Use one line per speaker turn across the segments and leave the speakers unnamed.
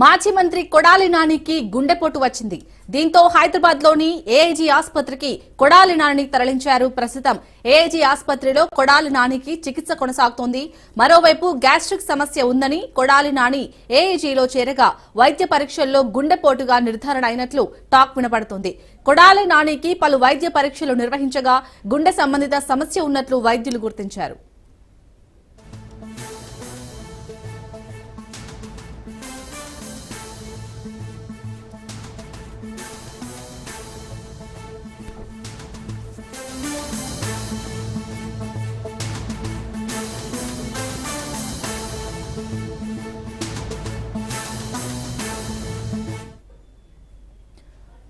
మాజీ మంత్రి కొడాలి నానికి గుండెపోటు వచ్చింది. దీంతో హైదరాబాద్లోని ఏఐజీ ఆసుపత్రికి కొడాలి నాని తరలించారు ప్రస్తుతం. ఏఐజీ ఆసుపత్రిలో కొడాలి నానికి చికిత్స కొనసాగుతోంది. మరోవైపు గ్యాస్ట్రిక్ సమస్య ఉందని కొడాలి నాని ఏఐజీలో చేరగా వైద్య పరీక్షల్లో గుండెపోటుగా నిర్ధారణ అయినట్లు టాక్ వినపడుతోంది. కొడాలి నానికి పలు వైద్య పరీక్షలు నిర్వహించగా గుండె సంబంధిత సమస్య ఉన్నట్లు వైద్యులు గుర్తించారు.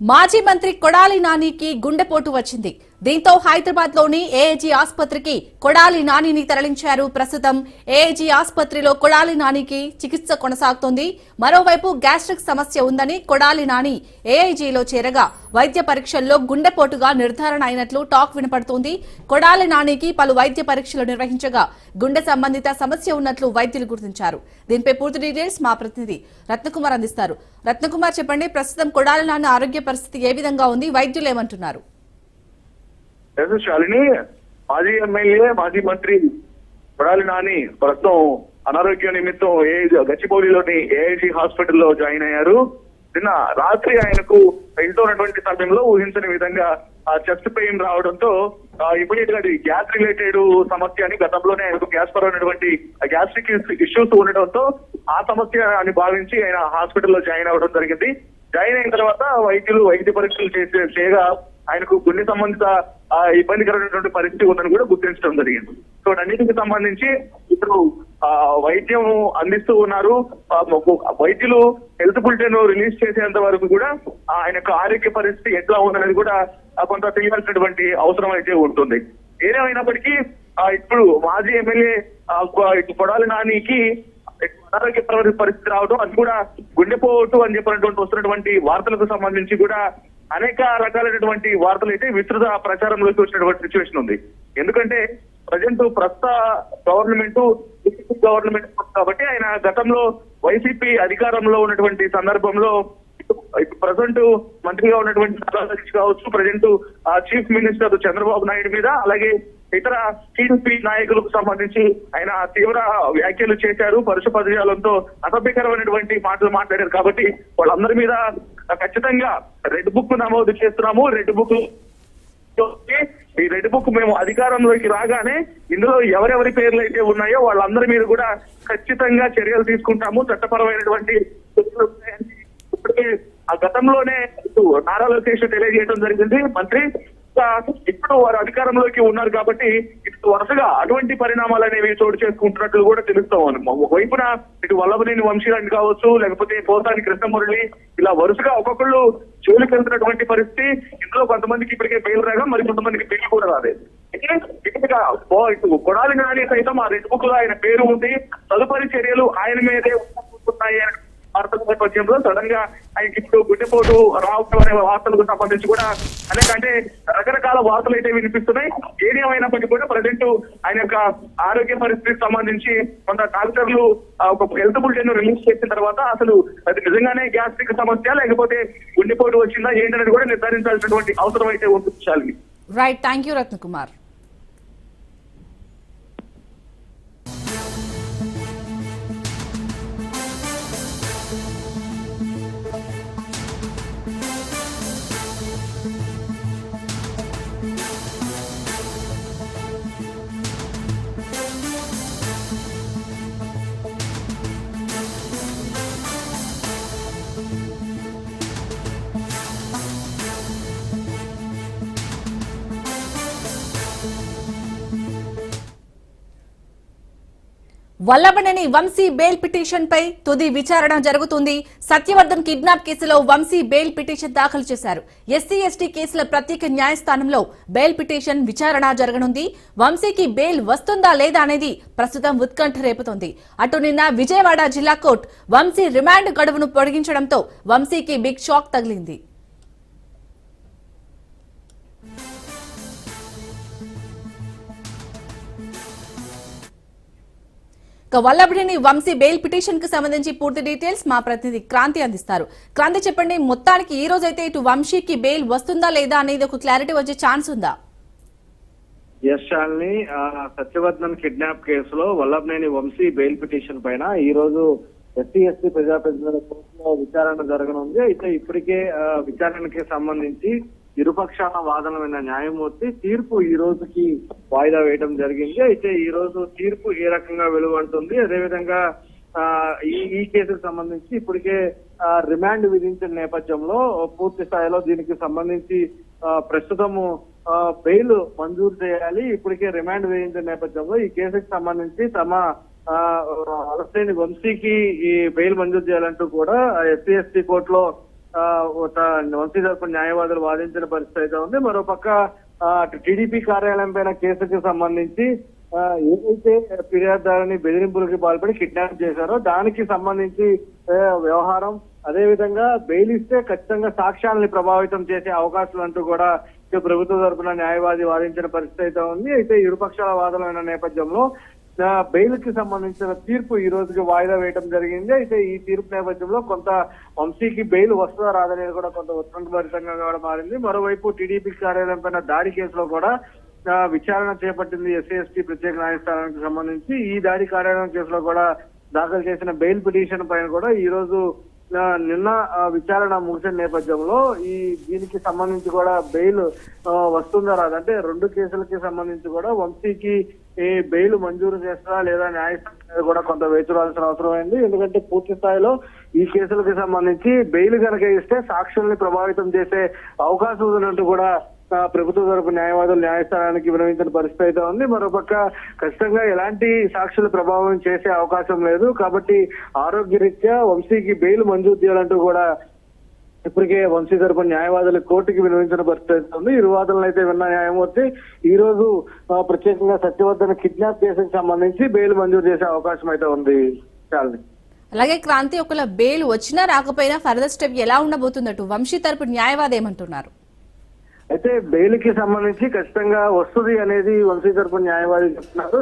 మాజీ మంత్రి కొడాలి నానికి గుండెపోటు వచ్చింది. దీంతో హైదరాబాద్లోని ఏఐజీ ఆసుపత్రికి కొడాలి నానిని తరలించారు. ప్రస్తుతం ఏఐజీ ఆసుపత్రిలో కొడాలి నానికి చికిత్స కొనసాగుతోంది. మరోవైపు గ్యాస్ట్రిక్ సమస్య ఉందని కొడాలి నాని ఏఐజీలో చేరగా వైద్య పరీక్షల్లో గుండెపోటుగా నిర్ధారణ అయినట్లు టాక్ వినపడుతోంది. కొడాలి నానికి పలు వైద్య పరీక్షలు నిర్వహించగా గుండె సంబంధిత సమస్య ఉన్నట్లు వైద్యులు గుర్తించారు. దీనిపై పూర్తి డీటెయిల్స్ మా ప్రతినిధి రత్నకుమార్ అందిస్తారు. రత్నకుమార్ చెప్పండి ప్రస్తుతం కొడాలి నాని ఆరోగ్య పరిస్థితి ఏ విధంగా ఉంది? వైద్యులు ఏమంటున్నారు?
ఎస్ శాలిని మాజీ ఎమ్మెల్యే మాజీ మంత్రి కొడాలి నాని ప్రస్తుతం అనారోగ్య నిమిత్తం ఏ గచ్చిబౌలిలోని ఏఐజీ హాస్పిటల్లో జాయిన్ అయ్యారు. నిన్న రాత్రి ఆయనకు ఇంట్లో ఉన్నటువంటి సమయంలో ఊహించని విధంగా ఆ చెస్ట్ పెయిన్ రావడంతో ఇమీడియట్గా గ్యాస్ రిలేటెడ్ సమస్య అని గతంలోనే ఆయనకు గ్యాస్ పరమైనటువంటి గ్యాస్ట్రిక్ ఇష్యూస్ ఉండడంతో ఆ సమస్య అని భావించి ఆయన హాస్పిటల్లో జాయిన్ అవ్వడం జరిగింది. జాయిన్ అయిన తర్వాత వైద్యులు వైద్య పరీక్షలు చేసే చేయగా ఆయనకు గుండె సంబంధిత ఇబ్బందికరమైనటువంటి పరిస్థితి ఉందని కూడా గుర్తించడం జరిగింది. సో అన్నిటికి సంబంధించి ఇప్పుడు ఆ, వైద్యం అందిస్తూ ఉన్నారు. వైద్యులు హెల్త్ బులెటిన్ రిలీజ్ చేసేంత వరకు కూడా ఆయన యొక్క ఆరోగ్య పరిస్థితి ఎట్లా ఉందనేది కూడా కొంత తెలియాల్సినటువంటి అవసరం అయితే ఉంటుంది. ఏదేమైనప్పటికీ ఆ, ఇప్పుడు మాజీ ఎమ్మెల్యే కొడాలి నానికి అనారోగ్య పరిస్థితి రావడం అది కూడా గుండెపోటు అని చెప్పినటువంటి వస్తున్నటువంటి వార్తలకు సంబంధించి కూడా అనేక రకాలైనటువంటి వార్తలు అయితే విస్తృత ప్రచారంలోకి వచ్చినటువంటి సిచ్యువేషన్ ఉంది. ఎందుకంటే ప్రజెంట్ ప్రస్తుత గవర్నమెంట్ గవర్నమెంట్ కాబట్టి ఆయన గతంలో వైసీపీ అధికారంలో ఉన్నటువంటి సందర్భంలో ప్రజెంట్ మంత్రిగా ఉన్నటువంటి కావచ్చు present chief minister Chandrababu Naidu మీద అలాగే ఇతర టీడీపీ నాయకులకు సంబంధించి ఆయన తీవ్ర వ్యాఖ్యలు చేశారు పరుష పదజాలంతో అసభ్యకరమైనటువంటి మాటలు మాట్లాడారు కాబట్టి వాళ్ళందరి మీద ఖచ్చితంగా రెడ్ బుక్ నమోదు చేస్తున్నాము. రెడ్ బుక్ ఈ రెడ్ బుక్ మేము అధికారంలోకి రాగానే ఇందులో ఎవరెవరి పేర్లు అయితే ఉన్నాయో వాళ్ళందరి మీద కూడా ఖచ్చితంగా చర్యలు తీసుకుంటాము. చట్టపరమైనటువంటి ఇప్పటికే ఆ గతంలోనే నారా లోకేష్ తెలియజేయడం జరిగింది. మంత్రి ఇప్పుడు వారు అధికారంలోకి ఉన్నారు కాబట్టి ఇటు వరుసగా అటువంటి పరిణామాలు అనేవి చోటు చేసుకుంటున్నట్లు కూడా తెలుస్తా ఉంది. ఒకవైపున ఇటు వల్లభనేని వంశీరాన్ని కావచ్చు లేకపోతే పోసాని కృష్ణమురళి ఇలా వరుసగా ఒక్కొక్కళ్ళు జోలికి వెళ్తున్నటువంటి పరిస్థితి ఇందులో కొంతమందికి ఇప్పటికే బెయిల్ రాగా మరి కొంతమందికి బెయిల్ కూడా రాలేదు. ఇటు కొడాలి నాని సైతం ఆ రెడ్ బుక్లో ఆయన పేరు ఉంది తదుపరి చర్యలు ఆయన మీదే ఉన్నాయి అని వార్తల నేపథ్యంలో సడన్గా ఆయనకి ఇప్పుడు గుడ్డెపోటు రావటం అనే వార్తలకు సంబంధించి కూడా అనేక అంటే రకరకాల వార్తలు అయితే వినిపిస్తున్నాయి. ఏది ఏమైనప్పటికీ కూడా ప్రజెంట్ ఆయన యొక్క ఆరోగ్య పరిస్థితికి సంబంధించి కొంత డాక్టర్లు ఒక హెల్త్ బులెటిన్ రిలీజ్ చేసిన తర్వాత అసలు అది నిజంగానే గ్యాస్ట్రిక్ సమస్య లేకపోతే గుండెపోటు వచ్చిందా ఏంటనేది కూడా నిర్ధారించాల్సినటువంటి అవసరం అయితే ఉంటుంది
right thank you Ratnakumar Vallabhaneni Vamsi bail petition పై తుది విచారణ జరుగుతుంది. సత్యవర్ధన్ కిడ్నాప్ కేసులో వంశీ బెయిల్ పిటిషన్ దాఖలు చేశారు. ఎస్సీ ఎస్టీ కేసుల ప్రత్యేక న్యాయస్థానంలో బెయిల్ పిటిషన్ విచారణ జరగనుంది. వంశీకి బెయిల్ వస్తుందా లేదా అనేది ప్రస్తుతం ఉత్కంఠ రేపుతోంది. అటు నిన్న విజయవాడ జిల్లా కోర్టు వంశీ రిమాండ్ గడువును పొడిగించడంతో వంశీకి బిగ్ షాక్ తగిలింది. వల్లభనేని వంశీ బెయిల్ పిటిషన్కి సంబంధించి పూర్తి డీటెయిల్స్ మా ప్రతినిధి క్రాంతి అందిస్తారు. క్రాంతి చెప్పండి మొత్తానికి ఈ రోజు అయితే ఇటు వంశీకి బెయిల్ వస్తుందా లేదా అనేది ఒక క్లారిటీ వచ్చే ఛాన్స్ ఉందా?
యశాల్ని సత్యవర్ధన్ కిడ్నాప్ కేసులో వల్లభనేని వంశీ బెయిల్ పిటిషన్ పైన ఈ రోజు ఎస్సీ ఎస్టీ ప్రజాప్రతినిధుల కోర్టులో విచారణ జరగనుంది. అయితే ఇప్పటికే విచారణకి సంబంధించి ఇరుపక్షాల వాదన విన్న న్యాయమూర్తి తీర్పు ఈ రోజుకి వాయిదా వేయడం జరిగింది. అయితే ఈ రోజు తీర్పు ఏ రకంగా వెలువంటుంది? అదేవిధంగా ఆ, ఈ ఈ కేసుకు సంబంధించి ఇప్పటికే రిమాండ్ విధించిన నేపథ్యంలో పూర్తి స్థాయిలో దీనికి సంబంధించి ప్రస్తుతము ఆ, బెయిల్ మంజూరు చేయాలి. ఇప్పటికే రిమాండ్ విధించిన నేపథ్యంలో ఈ కేసుకు సంబంధించి తమ ఆ, అలసేని వంశీకి ఈ బెయిల్ మంజూరు చేయాలంటూ కూడా ఎస్సీ ఎస్టీ కోర్టులో వంశీ తరపు న్యాయవాదులు వాదించిన పరిస్థితి అయితే ఉంది. మరోపక్క ఆ, అటు టీడీపీ కార్యాలయం పైన కేసుకు సంబంధించి ఆ, ఏదైతే ఫిర్యాదుదారుని బెదిరింపులకి పాల్పడి కిడ్నాప్ చేశారో దానికి సంబంధించి వ్యవహారం అదే విధంగా బెయిల్ ఇస్తే ఖచ్చితంగా సాక్ష్యాలని ప్రభావితం చేసే అవకాశాలు అంటూ కూడా ప్రభుత్వ తరపున న్యాయవాది వాదించిన పరిస్థితి అయితే ఉంది. అయితే ఇరుపక్షాల వాదనమైన నేపథ్యంలో బెయిల్కి సంబంధించిన తీర్పు ఈ రోజుకి వాయిదా వేయడం జరిగింది. అయితే ఈ తీర్పు నేపథ్యంలో కొంత వంశీకి బెయిల్ వస్తుందా రాదనేది కూడా కొంత ఉత్కంఠభరితంగా కూడా మారింది. మరోవైపు టీడీపీ కార్యాలయం పైన దాడి కేసులో కూడా విచారణ చేపట్టింది ఎస్సీ ఎస్టీ ప్రత్యేక న్యాయస్థానానికి సంబంధించి. ఈ దాడి కార్యాలయం కేసులో కూడా దాఖలు చేసిన బెయిల్ పిటిషన్ పైన కూడా ఈ రోజు నిన్న విచారణ ముగిసిన నేపథ్యంలో ఈ దీనికి సంబంధించి కూడా బెయిల్ వస్తుందా రాదంటే రెండు కేసులకి సంబంధించి కూడా వంశీకి ఈ బెయిల్ మంజూరు చేస్తారా లేదా న్యాయస్థానం మీద కూడా కొంత వేచి చూడాల్సిన అవసరం అయింది ఎందుకంటే పూర్తి స్థాయిలో ఈ కేసులకు సంబంధించి బెయిల్ కనుక ఇస్తే సాక్షుల్ని ప్రభావితం చేసే అవకాశం ఉన్నట్టు కూడా ప్రభుత్వ తరపు న్యాయవాదులు న్యాయస్థానానికి వినవించిన పరిస్థితి అయితే ఉంది. మరోపక్క ఖచ్చితంగా ఎలాంటి సాక్షులు ప్రభావం చేసే అవకాశం లేదు. కాబట్టి ఆరోగ్యరీత్యా వంశీకి బెయిల్ మంజూరు చేయాలంటూ కూడా ఇప్పటికే వంశీ తరపున న్యాయవాదులు కోర్టుకి వినియోగించిన పరిస్థితి ఉంది. ఇరు వాదనలు అయితే విన్న న్యాయమూర్తి ఈ రోజు ప్రత్యేకంగా సత్యవర్ధన కిడ్నాప్ కేసుకు సంబంధించి బెయిల్ మంజూరు చేసే అవకాశం అయితే ఉంది. చాలని
అలాగే క్రాంతి ఒకవేళ బెయిల్ వచ్చినా రాకపోయినా ఫర్దర్ స్టెప్ ఎలా ఉండబోతుందటు? వంశీ తరపు న్యాయవాది ఏమంటున్నారు?
అయితే బెయిల్కి సంబంధించి ఖచ్చితంగా వస్తుంది అనేది వంశీ తరపు న్యాయవాది చెప్తున్నారు.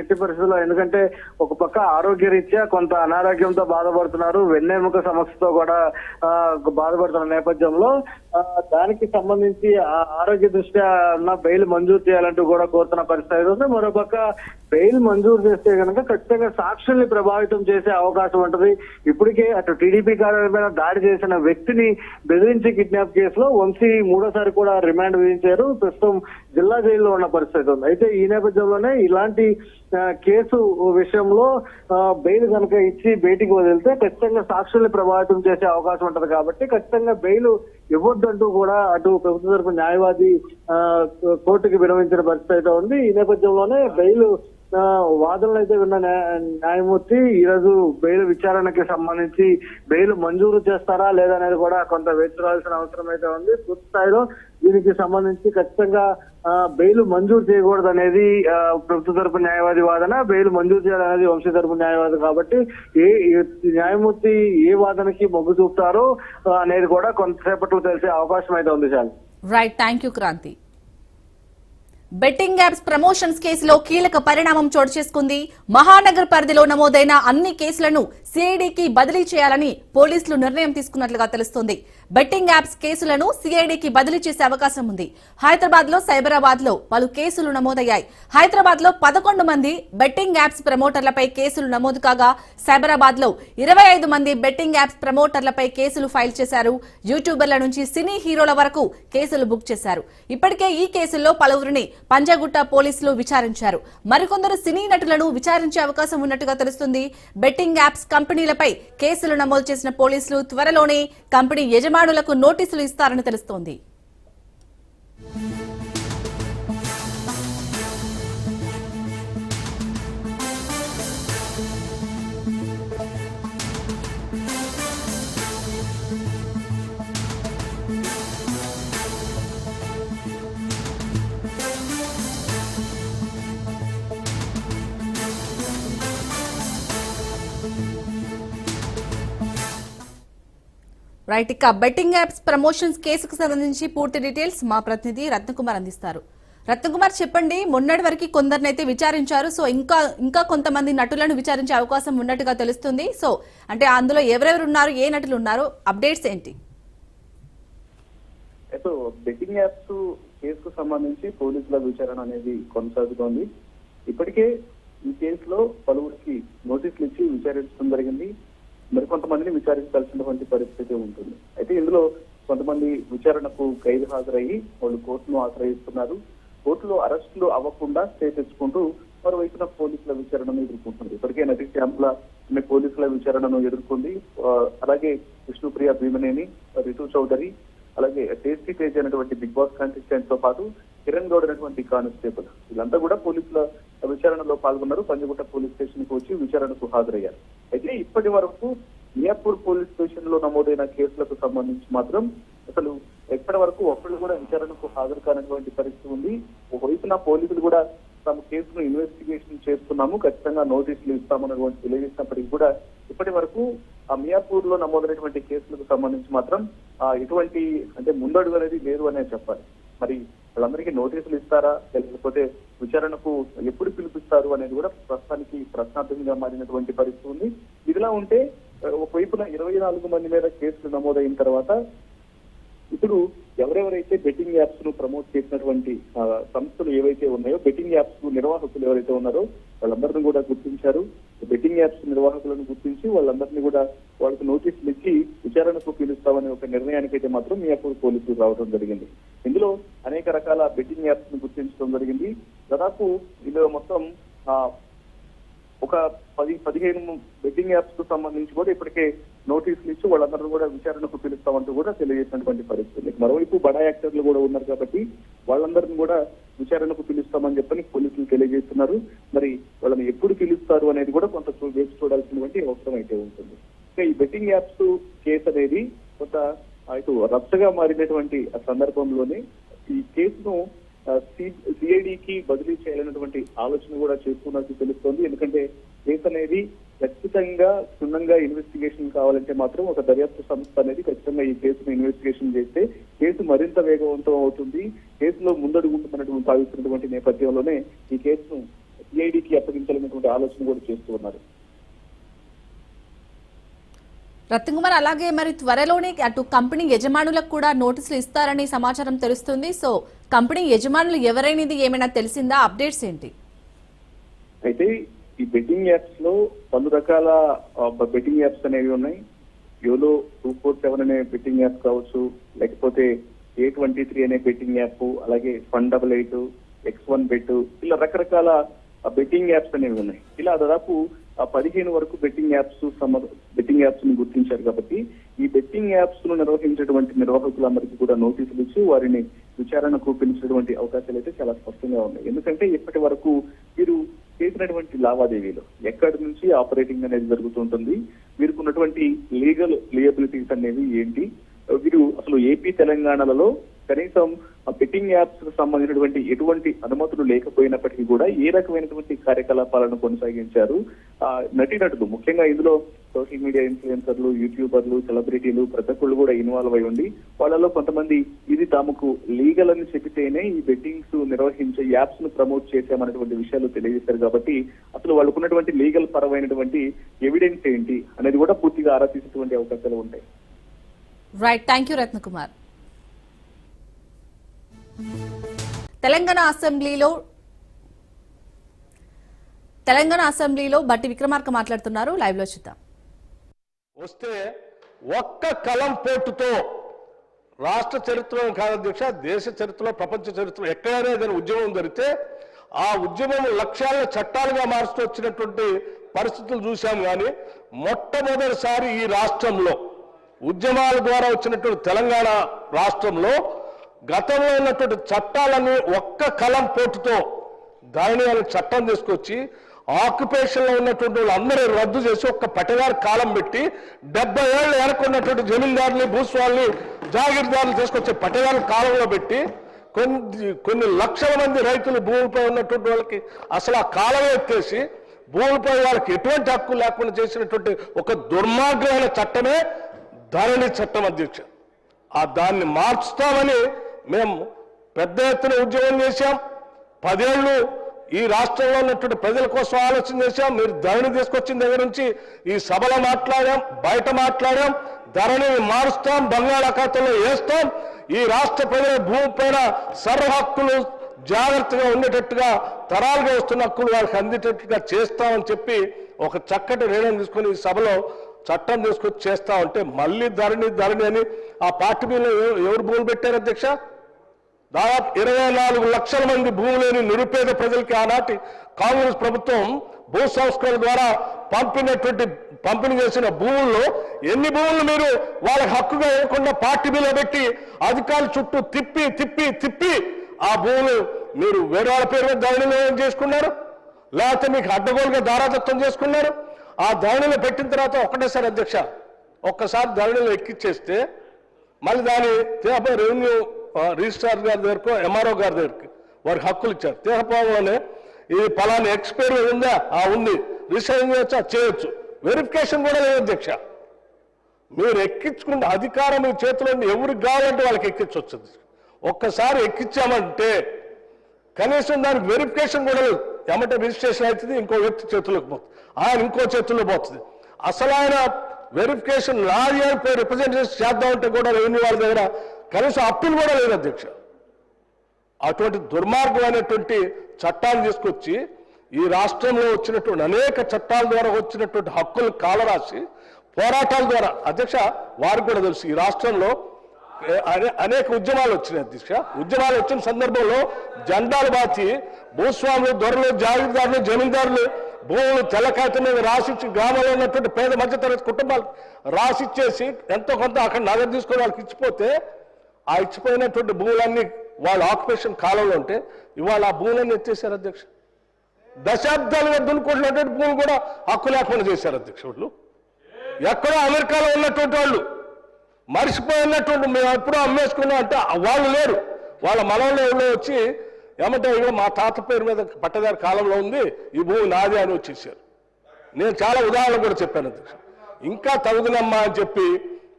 ఎట్టి పరిస్థితుల్లో ఎందుకంటే ఒక పక్క ఆరోగ్య రీత్యా కొంత అనారోగ్యంతో బాధపడుతున్నారు. వెన్నెముక సమస్యతో కూడా బాధపడుతున్న నేపథ్యంలో దానికి సంబంధించి ఆ ఆరోగ్య దృష్ట్యా ఉన్న బెయిల్ మంజూరు చేయాలంటూ కూడా కోరుతున్న పరిస్థితి ఉంది. మరోపక్క బెయిల్ మంజూరు చేస్తే కనుక ఖచ్చితంగా సాక్షుల్ని ప్రభావితం చేసే అవకాశం ఉంటుంది. ఇప్పటికే అటు టీడీపీ కార్యాలయం మీద దాడి చేసిన వ్యక్తిని బెదిరించి కిడ్నాప్ కేసులో వంశీ మూడోసారి కూడా రిమాండ్ విధించారు. ప్రస్తుతం జిల్లా జైల్లో ఉన్న పరిస్థితి ఉంది. అయితే ఈ నేపథ్యంలోనే ఇలాంటి కేసు విషయంలో బెయిల్ కనుక ఇచ్చి బయటికి వదిలితే ఖచ్చితంగా సాక్షుల్ని ప్రభావితం చేసే అవకాశం ఉంటది కాబట్టి ఖచ్చితంగా బెయిల్ ఇవ్వద్దంటూ కూడా అటు ప్రభుత్వ తరపు న్యాయవాది కోర్టుకి విరమించిన పరిస్థితి అయితే ఉంది. ఈ నేపథ్యంలోనే బెయిల్ ఆ, వాదనలు అయితే విన్న న్యాయమూర్తి ఈ రోజు బెయిల్ విచారణకి సంబంధించి బెయిల్ మంజూరు చేస్తారా లేదా అనేది కూడా కొంత వేచి చూడాల్సిన అవసరం అయితే ఉంది. పూర్తి స్థాయిలో దీనికి సంబంధించి ఖచ్చితంగా బెయిల్ మంజూరు చేయకూడదు అనేది ప్రభుత్వ తరపు న్యాయవాది వాదన బెయిల్ మంజూరు చేయాలనేది వంశీ తరపు న్యాయవాది కాబట్టి ఏ న్యాయమూర్తి ఏ వాదనకి మొగ్గు చూపుతారో అనేది కూడా కొంతసేపట్లో తెలిసే అవకాశం అయితే ఉంది చాలు
right thank you Kranti betting apps promotions కేసులో కీలక పరిణామం చోటు చేసుకుంది. మహానగర్ పరిధిలో నమోదైన అన్ని కేసులను సిఐడికి బదిలీ చేయాలని పోలీసులు నిర్ణయం తీసుకున్నట్లుగా తెలుస్తోంది. బెట్టింగ్ యాప్స్ కేసులను సిఐడికి బదిలీ చేసే అవకాశం ఉంది. హైదరాబాద్లో సైబరాబాద్లో పలు కేసులు నమోదయ్యాయి. హైదరాబాద్లో పదకొండు మంది బెట్టింగ్ యాప్స్ ప్రమోటర్లపై కేసులు నమోదు కాగా సైబరాబాద్లో ఇరవై ఐదు మంది బెట్టింగ్ యాప్స్ ప్రమోటర్లపై కేసులు ఫైల్ చేశారు. యూట్యూబర్ల నుంచి సినీ హీరోల వరకు కేసులు బుక్ చేశారు. ఇప్పటికే ఈ కేసుల్లో పలువురిని పంజాగుట్ట పోలీసులు విచారించారు. మరికొందరు సినీ నటులను విచారించే అవకాశం ఉన్నట్టుగా తెలుస్తుంది. బెట్టింగ్ యాప్స్ కంపెనీలపై కేసులు నమోదు చేసిన పోలీసులు త్వరలోనే కంపెనీ యజమాని నిర్మాణులకు నోటీసులు ఇస్తారని తెలుస్తోంది. రైట్ ఇక బెట్టింగ్ యాప్స్ ప్రమోషన్స్ కేసుకు సంబంధించి పూర్తి డీటెయిల్స్ మా ప్రతినిధి రత్నకుమార్ అందిస్తారు. రత్నకుమార్ చెప్పండి మొన్నటి వరకు కొందరినైతే విచారించారు. సో ఇంకా ఇంకా కొంతమంది నటులను విచారించే అవకాశం ఉన్నట్టుగా తెలుస్తుంది. సో అంటే అందులో ఎవరెవరు ఉన్నారు ఏ నటులు ఉన్నారు అప్డేట్స్ ఏంటి?
బెట్టింగ్ యాప్స్ కేసుకు సంబంధించి పోలీసుల విచారణ అనేది కొనసాగుతోంది. ఇప్పటికే ఈ కేసులో పలువురికి నోటీసులు ఇచ్చి విచారించడం జరిగింది. మరికొంతమందిని విచారించాల్సినటువంటి పరిస్థితి ఉంటుంది. అయితే ఇందులో కొంతమంది విచారణకు ఖైదు హాజరయ్యి వాళ్ళు కోర్టును ఆశ్రయిస్తున్నారు. కోర్టులో అరెస్టులు అవ్వకుండా స్టే తెచ్చుకుంటూ మరోవైపున పోలీసుల విచారణను ఎదుర్కొంటుంది. ఇప్పటికే నటి శ్యామల ఆమె పోలీసుల విచారణను ఎదుర్కొంది. అలాగే విష్ణుప్రియ భీమనేని రితు చౌదరి అలాగే టేస్టీ పేజ్ అనేటువంటి బిగ్ బాస్ కంటెస్టెంట్తో పాటు కిరణ్ గౌడ్ అనేటువంటి కానిస్టేబుల్. వీళ్ళంతా కూడా పోలీసుల విచారణలో పాల్గొన్నారు. పంజగుట్ట పోలీస్ స్టేషన్కు వచ్చి విచారణకు హాజరయ్యారు. అయితే ఇప్పటి వరకు మియాపూర్ పోలీస్ స్టేషన్లో నమోదైన కేసులకు సంబంధించి మాత్రం అసలు ఎప్పటి వరకు ఒక్కళ్ళు కూడా విచారణకు హాజరు కానటువంటి పరిస్థితి ఉంది. ఒకవైపున పోలీసులు కూడా తమ కేసును ఇన్వెస్టిగేషన్ చేస్తున్నాము. ఖచ్చితంగా నోటీసులు ఇస్తామని తెలియజేసినప్పటికీ కూడా ఇప్పటి వరకు ఆ మియాపూర్లో నమోదైనటువంటి కేసులకు సంబంధించి మాత్రం ఆ ఎటువంటి అంటే ముందడుగు అనేది లేదు అనే చెప్పాలి. మరి వాళ్ళందరికీ నోటీసులు ఇస్తారా? లేకపోతే విచారణకు ఎప్పుడు పిలిపిస్తారు అనేది కూడా ప్రస్తుతానికి ప్రశ్నార్థంగా మారినటువంటి పరిస్థితి ఉంది. ఇదిలా ఉంటే ఒకవైపున ఇరవై నాలుగు మంది మీద కేసులు నమోదైన తర్వాత ఇప్పుడు ఎవరెవరైతే బెట్టింగ్ యాప్స్ను ప్రమోట్ చేసినటువంటి సంస్థలు ఏవైతే ఉన్నాయో బెట్టింగ్ యాప్స్ నిర్వాహకులు ఎవరైతే ఉన్నారో వాళ్ళందరినీ కూడా గుర్తించారు. బెట్టింగ్ యాప్స్ నిర్వాహకులను గుర్తించి వాళ్ళందరినీ కూడా వాళ్ళకి నోటీసులు ఇచ్చి విచారణకు పిలుస్తామనే ఒక నిర్ణయానికి అయితే మాత్రం మియాపూర్ పోలీసులు రావడం జరిగింది. ఇందులో అనేక రకాల బెట్టింగ్ యాప్స్ను గుర్తించడం జరిగింది. దాదాపు ఇందులో మొత్తం ఒక పది పదిహేను బెట్టింగ్ యాప్స్కు సంబంధించి కూడా ఇప్పటికే నోటీసులు ఇచ్చి వాళ్ళందరూ కూడా విచారణకు పిలుస్తామంటూ కూడా తెలియజేసినటువంటి పరిస్థితి. మరోవైపు బడా యాక్టర్లు కూడా ఉన్నారు కాబట్టి వాళ్ళందరిని కూడా విచారణకు పిలుస్తామని చెప్పని పోలీసులు తెలియజేస్తున్నారు. మరి వాళ్ళని ఎప్పుడు పిలుస్తారు అనేది కూడా కొంత వేసి వేచి చూడాల్సినటువంటి అవసరం అయితే ఉంటుంది. ఈ బెట్టింగ్ యాప్స్ కేసు అనేది కొంత ఇటు రచ్చగా మారినటువంటి ఆ సందర్భంలోనే ఈ కేసును సిఐడికి బదిలీ చేయాలన్నటువంటి ఆలోచన కూడా చేస్తున్నట్టు తెలుస్తోంది. ఎందుకంటే కేసు అనేది ఖచ్చితంగా క్షుణ్ణంగా ఇన్వెస్టిగేషన్ కావాలంటే మాత్రం ఒక దర్యాప్తు సంస్థ అనేది ఖచ్చితంగా ఈ కేసును ఇన్వెస్టిగేషన్ చేస్తే కేసు మరింత వేగవంతం అవుతుంది. కేసులో ముందడుగుంటున్నటువంటి భావిస్తున్నటువంటి నేపథ్యంలోనే ఈ కేసును సిఐడికి అప్పగించాలన్నటువంటి ఆలోచన కూడా చేస్తూ ఉన్నారు.
రత్నకుమార్ అలాగే మరి త్వరలోనే అటు కంపెనీ యజమానులకు కూడా నోటీసులు ఇస్తారని సమాచారం తెలుస్తుంది. సో కంపెనీ యజమానులు ఎవరైనది ఏమైనా తెలిసిందా? అప్డేట్స్ ఏంటి?
అయితే ఈ బెట్టింగ్ యాప్స్లో పలు రకాల బెట్టింగ్ యాప్స్ అనేవి ఉన్నాయి. యోలో టూ ఫోర్ సెవెన్ అనే బెట్టింగ్ యాప్ కావచ్చు లేకపోతే ఏ ట్వంటీ త్రీ అనే బెట్టింగ్ యాప్ అలాగే fun double eight X one bet ఇలా రకరకాల బెట్టింగ్ యాప్స్ అనేవి ఉన్నాయి. ఇలా దాదాపు ఆ పదిహేను వరకు బెట్టింగ్ యాప్స్ బెట్టింగ్ యాప్స్ను గుర్తించారు కాబట్టి ఈ బెట్టింగ్ యాప్స్ను నిర్వహించేటువంటి నిర్వాహకులందరికీ కూడా నోటీసులు ఇచ్చి వారిని విచారణకు పిలిచేటువంటి అవకాశాలు అయితే చాలా స్పష్టంగా ఉన్నాయి. ఎందుకంటే ఇప్పటి వరకు మీరు చేసినటువంటి లావాదేవీలు ఎక్కడి నుంచి ఆపరేటింగ్ అనేది జరుగుతుంటుంది వీరికి లీగల్ లియబిలిటీస్ అనేవి ఏంటి వీరు అసలు ఏపీ తెలంగాణలలో కనీసం ఆ బెట్టింగ్ యాప్స్కు సంబంధించినటువంటి ఎటువంటి అనుమతులు లేకపోయినప్పటికీ కూడా ఏ రకమైనటువంటి కార్యకలాపాలను కొనసాగించారు? ఆ నటీనటులు ముఖ్యంగా ఇందులో సోషల్ మీడియా ఇన్ఫ్లుయెన్సర్లు యూట్యూబర్లు సెలబ్రిటీలు ప్రతి ఒక్కళ్ళు కూడా ఇన్వాల్వ్ అయి ఉండి వాళ్ళలో కొంతమంది ఇది తమకు లీగల్ అని చెబితేనే ఈ బెట్టింగ్స్ నిర్వహించే యాప్స్ను ప్రమోట్ చేశామనేటువంటి విషయాలు తెలియజేశారు కాబట్టి అసలు వాళ్ళకున్నటువంటి లీగల్ పరమైనటువంటి ఎవిడెన్స్ ఏంటి అనేది కూడా పూర్తిగా ఆరా తీసేటువంటి అవకాశాలు ఉంటాయి.
Right thank you Ratnakumar Telangana అసెంబ్లీలో తెలంగాణ అసెంబ్లీలో బట్టి విక్రమార్క మాట్లాడుతున్నారు. లైవ్లో చూద్దాం.
వస్తే ఒక్క కలం పోటుతో రాష్ట్ర చరిత్రలో కాదు అధ్యక్ష దేశ చరిత్రలో ప్రపంచ చరిత్రలో ఎక్కడైనా ఏదైనా ఉద్యమం జరిగితే ఆ ఉద్యమం లక్ష్యాలను చట్టాలుగా మారుస్తూ వచ్చినటువంటి పరిస్థితులు చూశాం కానీ మొట్టమొదటిసారి ఈ రాష్ట్రంలో ఉద్యమాల ద్వారా వచ్చినటువంటి తెలంగాణ రాష్ట్రంలో గతంలో ఉన్నటువంటి చట్టాలని ఒక్క కలం పోటుతో దాని చట్టం తీసుకొచ్చి ఆక్యుపేషన్లో ఉన్నటువంటి వాళ్ళందరూ రద్దు చేసి ఒక్క పట్టగారు కాలం పెట్టి డెబ్బై ఏళ్ళు ఏర్కొన్నటువంటి జమీందారుని భూస్వాల్ని జాగీర్దారులు తీసుకొచ్చే పట్టగారు కాలంలో పెట్టి కొన్ని కొన్ని లక్షల మంది రైతులు భూమిపై ఉన్నటువంటి వాళ్ళకి అసలు ఆ కాలం ఎత్తేసి భూమిపై వాళ్ళకి ఎటువంటి హక్కు లేకుండా చేసినటువంటి ఒక దుర్మార్గమైన చట్టమే ధరణి చట్టం అధ్యక్ష. ఆ దాన్ని మార్చుతామని మేము పెద్ద ఎత్తున ఉద్యోగం చేశాం. పదేళ్ళు ఈ రాష్ట్రంలో ఉన్నటువంటి ప్రజల కోసం ఆలోచన చేశాం. మీరు ధరణి తీసుకొచ్చిన దగ్గర నుంచి ఈ సభలో మాట్లాడాం బయట మాట్లాడాం ధరణిని మారుస్తాం బంగాళాఖాతంలో వేస్తాం. ఈ రాష్ట్ర ప్రజల భూమి పైన సర్వ హక్కులు జాగ్రత్తగా ఉండేటట్టుగా తరాలుగా వస్తున్న హక్కులు వాళ్ళకి అందేటట్టుగా చేస్తామని చెప్పి ఒక చక్కటి నిర్ణయం తీసుకొని ఈ సభలో చట్టం తీసుకొచ్చి చేస్తా ఉంటే మళ్ళీ ధరణి ధరణి అని ఆ పార్టీ మీద ఎవరు భూములు పెట్టారు అధ్యక్ష? దాదాపు ఇరవై నాలుగు లక్షల మంది భూమి లేని నిరుపేద ప్రజలకి ఆనాటి కాంగ్రెస్ ప్రభుత్వం భూ సంస్కరణ ద్వారా పంపినటువంటి పంపిణీ చేసిన భూముల్లో ఎన్ని భూములు మీరు వాళ్ళకి హక్కుగా ఇవ్వకుండా పార్టీ మీద పెట్టి అధికారుల చుట్టూ తిప్పి తిప్పి తిప్పి ఆ భూములు మీరు వేరే వాళ్ళ పేరు మీద ధరణిలో చేసుకున్నారు? లేకపోతే మీకు అడ్డగోలుగా దారాదత్తం చేసుకున్నారు? ఆ ధరణిలో పెట్టిన తర్వాత ఒకటేసారి అధ్యక్ష ఒక్కసారి ధరణిలో ఎక్కిచ్చేస్తే మళ్ళీ దాని రెవెన్యూ రిజిస్ట్రార్ గారి దగ్గరకు ఎంఆర్ఓ గారి దగ్గరికి వారికి హక్కులు ఇచ్చారు. తేపంలోనే ఇది పలానా ఎక్స్పైరీ ఉందా? ఆ ఉంది. రిజిస్ట్రేషన్ చేయొచ్చా చేయొచ్చు. వెరిఫికేషన్ కూడా లేదు అధ్యక్ష. మీరు ఎక్కించుకుంటే అధికారం మీ చేతిలో ఎవరికి కావాలంటే వాళ్ళకి ఎక్కించవచ్చు ఒక్కసారి ఎక్కించామంటే కనీసం దానికి వెరిఫికేషన్ కూడా లేదు. ఎమ్మటే రిజిస్ట్రేషన్ అవుతుంది ఇంకో వ్యక్తి చేతుల్లోకి పోతుంది. ఆయన ఇంకో చేతుల్లో పోతుంది. అసలు ఆయన వెరిఫికేషన్ నాది అని రిప్రజెంటేషన్ చేద్దామంటే కూడా రెవెన్యూ వాళ్ళ దగ్గర కనీసం అప్పీల్ కూడా లేదు అధ్యక్ష. అటువంటి దుర్మార్గమైనటువంటి చట్టాలు తీసుకొచ్చి ఈ రాష్ట్రంలో వచ్చినటువంటి అనేక చట్టాల ద్వారా వచ్చినటువంటి హక్కులు కాలరాసి పోరాటాల ద్వారా అధ్యక్ష వారికి కూడా తెలుసు ఈ రాష్ట్రంలో అనే- అనేక ఉద్యమాలు వచ్చినాయి అధ్యక్ష. ఉద్యమాలు వచ్చిన సందర్భంలో జెండాలు బాచి భూస్వాములు దొరలు జాగీర్దారులు జమీందారులు భూములు తెల్లకాయత మీద రాసిచ్చి గ్రామంలో ఉన్నటువంటి పేద మధ్యతరగతి కుటుంబాలు రాసిచ్చేసి ఎంతో కొంత అక్కడ నగదు తీసుకొని వాళ్ళకి ఇచ్చిపోతే ఆ ఇచ్చిపోయినటువంటి భూములన్నీ వాళ్ళ ఆక్యుపేషన్ కాలంలో ఉంటే ఇవాళ ఆ భూములన్నీ ఎత్తేసారు అధ్యక్ష? దశాబ్దాలుగా దున్నుకుంటున్నటువంటి భూములు కూడా హక్కు లేకుండా చేశారు అధ్యక్షుడు ఎక్కడో అమెరికాలో ఉన్నటువంటి వాళ్ళు మర్చిపోయినటువంటి మేము ఎప్పుడో అమ్మేసుకున్నాం అంటే వాళ్ళు లేరు. వాళ్ళ మనవల్లో ఎవరో వచ్చి ఏమంటే ఇక మా తాత పేరు మీద పట్టదారి కాలంలో ఉంది ఈ భూమి నాది అని వచ్చేసారు. నేను చాలా ఉదాహరణ కూడా చెప్పాను అధ్యక్ష. ఇంకా తగుదనమ్మా అని చెప్పి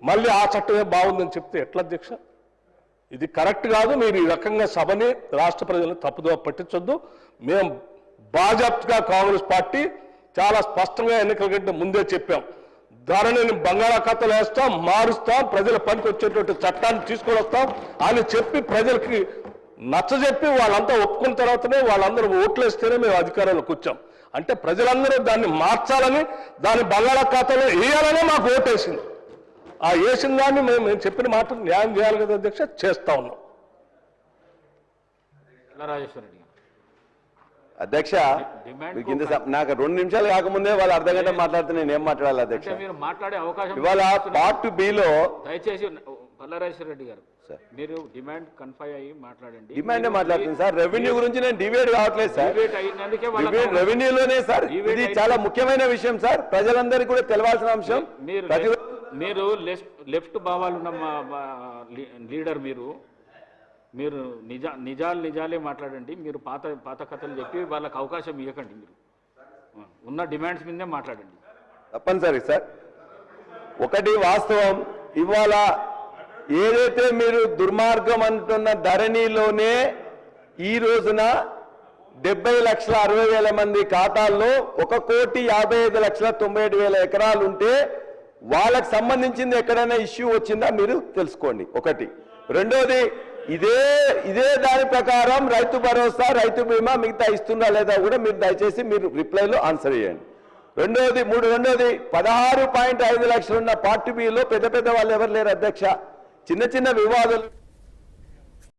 మళ్ళీ ఆ చట్టమే బాగుందని చెప్తే ఎట్లా అధ్యక్ష? ఇది కరెక్ట్ కాదు మీరు ఈ రకంగా సభని రాష్ట్ర ప్రజలను తప్పుదో పట్టించొద్దు. మేము బాజాప్తగా కాంగ్రెస్ పార్టీ చాలా స్పష్టంగా ఎన్నికల కంటే ముందే చెప్పాం. ధరణిని బంగాళాఖాతాలు వేస్తాం మారుస్తాం ప్రజల పనికి వచ్చేటువంటి చట్టాన్ని తీసుకొని వస్తాం అని చెప్పి ప్రజలకి నచ్చజెప్పి వాళ్ళంతా ఒప్పుకున్న తర్వాతనే వాళ్ళందరూ ఓట్లు వేస్తేనే మేము అధికారంలోకి వచ్చాం. అంటే ప్రజలందరూ దాన్ని మార్చాలని దాన్ని బంగాళాఖాతాలో వేయాలనే మాకు ఓటేసింది. ఆ వేసిన దాన్ని మేము మేము చెప్పిన మాట న్యాయం చేయాలి కదా అధ్యక్ష? చేస్తా ఉన్నాం.
రాజేశ్వర రెడ్డి గారు?
అధ్యక్ష నాకు రెండు నిమిషాలు కాకముందే వాళ్ళు అర్ధ గంట మాట్లాడితే నేను ఏం మాట్లాడాలి అధ్యక్ష.
మీరు మాట్లాడే అవకాశం
ఇవాళ. పార్ట్ బిలో
దయచేసి పల్లరాజేశ్వర రెడ్డి గారు
సార్.
మీరు డిమాండ్ కన్ఫై అయ్యి మాట్లాడండి.
డిమాండ్ మాట్లాడుతుంది సార్. రెవెన్యూ గురించి నేను డిబేట్ కావట్లేదు సార్. రెవెన్యూలోనే సార్. ఇది చాలా ముఖ్యమైన విషయం సార్. ప్రజలందరికీ కూడా తెలవాల్సిన అంశం.
మీరు మీరు లెఫ్ట్ లెఫ్ట్ భావాలున్న మా- లీ- లీడర్ మీరు మీరు నిజా నిజాలు నిజాలే మాట్లాడండి. మీరు పాత పాత కథలు చెప్పి వాళ్ళకి అవకాశం ఇవ్వకండి మీరు. ఉన్న డిమాండ్స్ మీదే మాట్లాడండి.
తప్పనిసరి సార్. ఒకటి వాస్తవం ఇవాళ ఏదైతే మీరు దుర్మార్గం అంటున్న ధరణిలోనే ఈ రోజున డెబ్బై లక్షల అరవై వేల మంది ఖాతాల్లో ఒక కోటి యాభై ఐదు లక్షల తొంభై ఏడు వేల ఎకరాలు ఉంటే వాళ్ళకి సంబంధించింది ఎక్కడైనా ఇష్యూ వచ్చిందా మీరు తెలుసుకోండి. ఒకటి. రెండోది ఇదే ఇదే దాని ప్రకారం రైతు భరోసా రైతు బీమా మిగతా ఇస్తుందా లేదా కూడా మీరు దయచేసి మీరు రిప్లైలో ఆన్సర్ చేయండి. రెండోది మూడు రెండోది పదహారు పాయింట్ ఐదు లక్షలు ఉన్న పార్టీ బిలో పెద్ద పెద్ద వాళ్ళు ఎవరు లేరు అధ్యక్ష? చిన్న చిన్న వివాదాలు